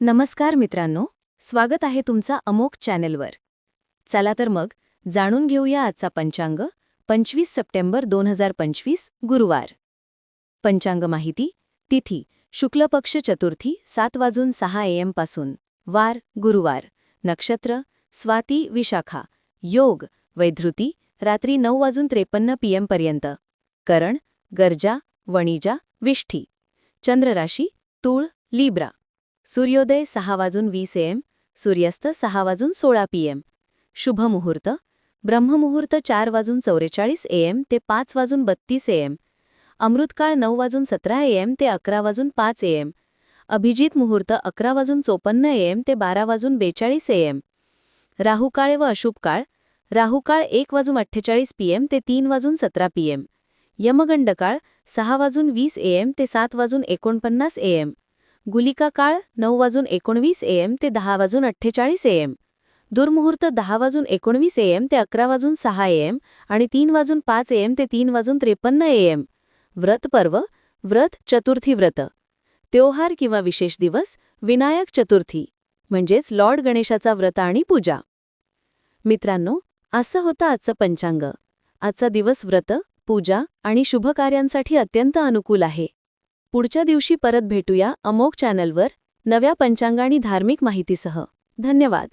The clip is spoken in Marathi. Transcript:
नमस्कार मित्रांनो स्वागत आहे तुमचा अमोक चॅनेलवर. चला तर मग जाणून घेऊया आजचा पंचांग पंचवीस सप्टेंबर दोन हजार पंचवीस गुरुवार. पंचांग माहिती तिथी शुक्ल पक्ष चतुर्थी सात वाजून सहा एमपासून. वार गुरुवार. नक्षत्र स्वाती विशाखा. योग वैधृती रात्री नऊ वाजून त्रेपन्न पीएम पर्यंत. करण गर्जा वणिजा विष्ठी. चंद्रराशी तूळ लिब्रा. सूर्योदय सहा वाजून वीस एम सूर्यास्त सहा वाजून सोळा पीएम शुभ मुहूर्त. ब्रह्ममुहूर्त चार वाजून चौवेचाळीस एम ते पाच वाजून बत्तीस एम अमृतकाळ नऊ वाजून सतरा एम ते अकरा वाजून पाच एम अभिजित मुहूर्त अकरा वाजून चोपन्न एम ते बारा वाजून बेचाळीस एम राहुकाळ व अशुभ काळ राहुकाळ एक वाजून अठ्ठेचाळीस पीएम ते तीन वाजून सतरा पीएम एम यमगंडकाळ सहा वाजून वीस एम ते सात वाजून एकोणपन्नास एम गुलिका काळ नऊ वाजून एकोणवीस एम ते दहा वाजून अठ्ठेचाळीस एम दुर्मुहूर्त दहा वाजून एकोणवीस एम ते अकरा वाजून सहा एम आणि तीन वाजून पाच एम ते तीन वाजून त्रेपन्न एम व्रत पर्व व्रत चतुर्थी व्रत. त्योहार किंवा विशेष दिवस विनायक चतुर्थी म्हणजेच लॉर्ड गणेशाचा व्रत आणि पूजा. मित्रांनो असं होतं आजचं पंचांग. आजचा दिवस व्रत पूजा आणि शुभकार्यांसाठी अत्यंत अनुकूल आहे. पुढच्या दिवशी परत भेटूया अमोक चॅनलवर नव्या पंचांग आणि धार्मिक माहितीसह. धन्यवाद.